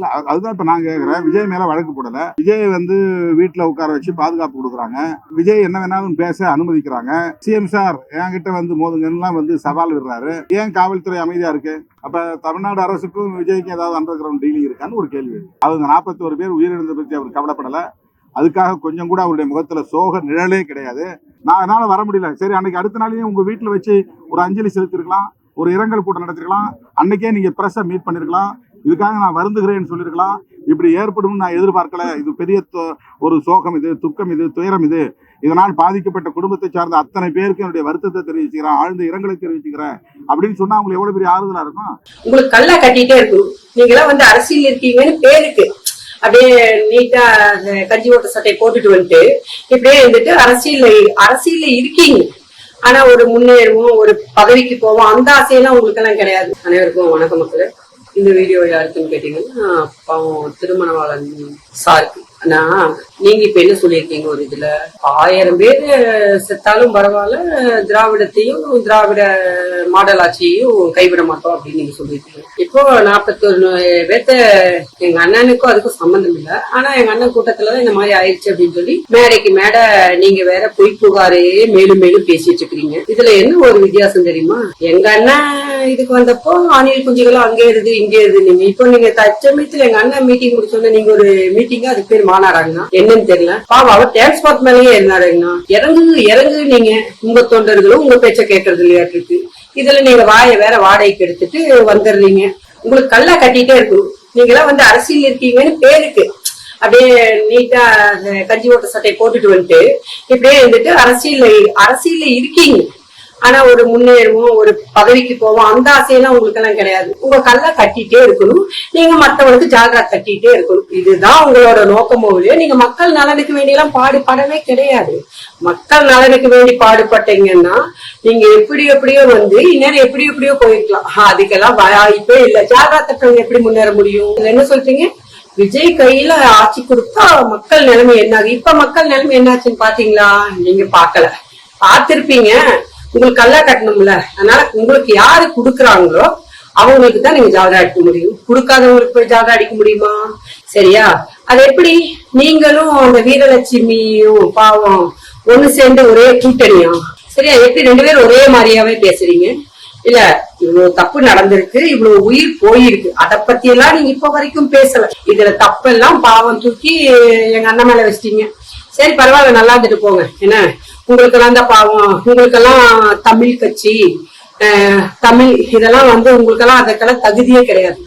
இல்ல, அதுதான் இப்ப நான் கேக்குறேன். விஜய் மேல வழக்கு போடல. விஜய் வந்து வீட்டுல உட்கார வச்சு பாதுகாப்பு கொடுக்குறாங்க. விஜய் என்ன வேணாலும் பேச அனுமதிக்கிறாங்க. சிஎம் சார் என்கிட்ட வந்து மோதுங்கன்னா வந்து சவால் விடுறாரு. ஏன் காவல்துறை அமைதியா இருக்கு? அப்ப தமிழ்நாடு அரசுக்கும் விஜய்க்கும் ஏதாவது அண்டர் கிரவுண்ட் டீலிங் இருக்கான்னு ஒரு கேள்வி. அவங்க அவங்க நாற்பத்தோரு பேர் உயிரிழந்த பத்தி அவர் கவலைப்படல. அதுக்காக கொஞ்சம் கூட அவருடைய முகத்துல சோக நிழலே கிடையாது. நான் என்னால வர முடியல. சரி அன்னைக்கு அடுத்த நாளையும் உங்க வீட்டுல வச்சு ஒரு அஞ்சலி செலுத்திருக்கலாம். ஒரு இரங்கல் கூட்டம் நடத்திருக்கலாம். அன்னைக்கே நீங்க பிரஸ்ஸை மீட் பண்ணிருக்கலாம். இதுக்காக நான் வருந்துகிறேன்னு சொல்லியிருக்கலாம். இப்படி ஏற்படும் நான் எதிர்பார்க்கல. இது பெரிய ஒரு சோகம் இது துக்கம் இது துயரம் இது. இதனால் பாதிக்கப்பட்ட குடும்பத்தை சார்ந்த அத்தனை பேருக்கு என்னுடைய வருத்தத்தை தெரிவிச்சுக்கிறேன் ஆழ்ந்த இரங்கலை தெரிவிச்சுக்கிறேன். அப்படின்னு சொன்னா உங்களுக்கு எவ்வளவு பெரிய ஆறுதலா இருக்கும்? உங்களுக்கு கல்லா கட்டிட்டே இருக்கும். நீங்க எல்லாம் வந்து அரசியல் இருக்கீங்கன்னு பேருக்கு அப்படியே நீட்டா கஞ்சி ஓட்ட சட்டையை போட்டுட்டு வந்துட்டு இப்படியே இருந்துட்டு அரசியல் அரசியல்ல இருக்கீங்க. ஆனா ஒரு முன்னேறுவோம் ஒரு பதவிக்கு போவோம் அந்த ஆசையெல்லாம் உங்களுக்கு எல்லாம் கிடையாது. அனைவருக்கும் வணக்கம் மக்களே. இந்த வீடியோ யாருக்குன்னு கேட்டீங்கன்னா பாவம் திருமணவாளன் சாருக்கு ஆனா நீங்க இப்ப என்ன சொல்லியிருக்கீங்க ஒரு இதுல? ஆயிரம் பேர் செத்தாலும் பரவாயில்ல திராவிடத்தையும் திராவிட மாடல் ஆட்சியையும் கைவிட மாட்டோம் அப்படின்னு நீங்க சொல்லியிருக்கீங்க. இப்போ நாற்பத்தொரு பேர்த்த எங்க அண்ணனுக்கும் அதுக்கும் சம்பந்தம் இல்ல. ஆனா எங்க அண்ணன் கூட்டத்துலதான் இந்த மாதிரி ஆயிடுச்சு அப்படின்னு சொல்லி மேடைக்கு மேடை நீங்க வேற பொய் புகாரையே மேலும் மேலும் பேசிட்டு இருக்கிறீங்க. இதுல என்ன ஒரு வித்தியாசம் தெரியுமா? எங்க அண்ணன் இதுக்கு வந்தப்போ அணில் குஞ்சுகளும் அங்கே இருது இங்கே இருக்கு நீங்க இப்போ நீங்க தச்சமயத்துல எங்க அண்ணன் மீட்டிங் முடிச்சோன்னா நீங்க ஒரு மீட்டிங் அதுக்கு பேர் மாநாடாங்கண்ணா என்னன்னு தெரியல. பாவம் அவர் டிரான்ஸ்போர்ட் மேலேயே இருந்தாருங்கண்ணா இறங்கு இறங்கு நீங்க. உங்க தொண்டர்களும் உங்க பேச்ச கேட்கறது இல்லையாட்டு இதுல நீங்க வாயை வேற வாடகைக்கு எடுத்துட்டு வந்துடுறீங்க. உங்களுக்கு கல்லா கட்டிட்டே இருக்கும். நீங்க எல்லாம் வந்து அரசியல் இருக்கீங்கன்னு பேருக்கு. அப்படியே நீட்டா கஞ்சி ஓட்ட சட்டையை போட்டுட்டு வந்துட்டு இப்படியே இருந்துட்டு அரசியல் அரசியல்ல இருக்கீங்க. ஆனா ஒரு முன்னேறுவோம் ஒரு பதவிக்கு போவோம் அந்த ஆசையெல்லாம் உங்களுக்கு எல்லாம் கிடையாது. உங்க கல்ல கட்டிட்டே இருக்கணும். நீங்க மத்தவங்களுக்கு ஜாகரா கட்டிட்டே இருக்கணும். இதுதான் உங்களோட நோக்கமோ இல்லையோ நீங்க மக்கள் நலனுக்கு வேண்டியெல்லாம் பாடுபடவே கிடையாது. மக்கள் நலனுக்கு வேண்டி பாடுபட்டீங்கன்னா நீங்க எப்படி எப்படியோ வந்து இந்நேரம் எப்படி எப்படியோ போயிருக்கலாம். அதுக்கெல்லாம் வாய்ப்பே இல்ல. ஜாகரா தட்டவங்க எப்படி முன்னேற முடியும்? என்ன சொல்றீங்க? விஜய் கையில ஆட்சி கொடுத்தா மக்கள் நிலைமை என்ன ஆகுது இப்ப மக்கள் நிலைமை என்னாச்சுன்னு பாத்தீங்களா? நீங்க பாக்கல பாத்திருப்பீங்க உங்களுக்கு கல்லா கட்டணும்ல. அதனால உங்களுக்கு யாரு குடுக்குறாங்களோ அவங்களுக்கு தான் நீங்க ஜாதகம் அடிக்க முடியும். கொடுக்காதவங்களுக்கு போய் ஜாதகம் அடிக்க முடியுமா? சரியா? அது எப்படி? நீங்களும் அந்த வீரலட்சுமியும் பாவம் ஒண்ணு சேர்ந்து ஒரே கூட்டணியா? சரியா? எப்படி ரெண்டு பேரும் ஒரே மாதிரியாவே பேசுறீங்க? இல்ல இவ்வளவு தப்பு நடந்திருக்கு இவ்வளவு உயிர் போயிருக்கு. அத பத்தி எல்லாம் நீங்க இப்ப வரைக்கும் பேசல. இதுல தப்பெல்லாம் பாவம் தூக்கி எங்க அண்ணன் மேல வச்சிட்டீங்க. சரி பரவாயில்ல நல்லா இருந்துட்டு போங்க. என்ன? உங்களுக்கெல்லாம் தான் பாவம் உங்களுக்கெல்லாம் தமிழ் கட்சி தமிழ் இதெல்லாம் வந்து உங்களுக்கெல்லாம் அதுக்கெல்லாம் தகுதியே கிடையாது.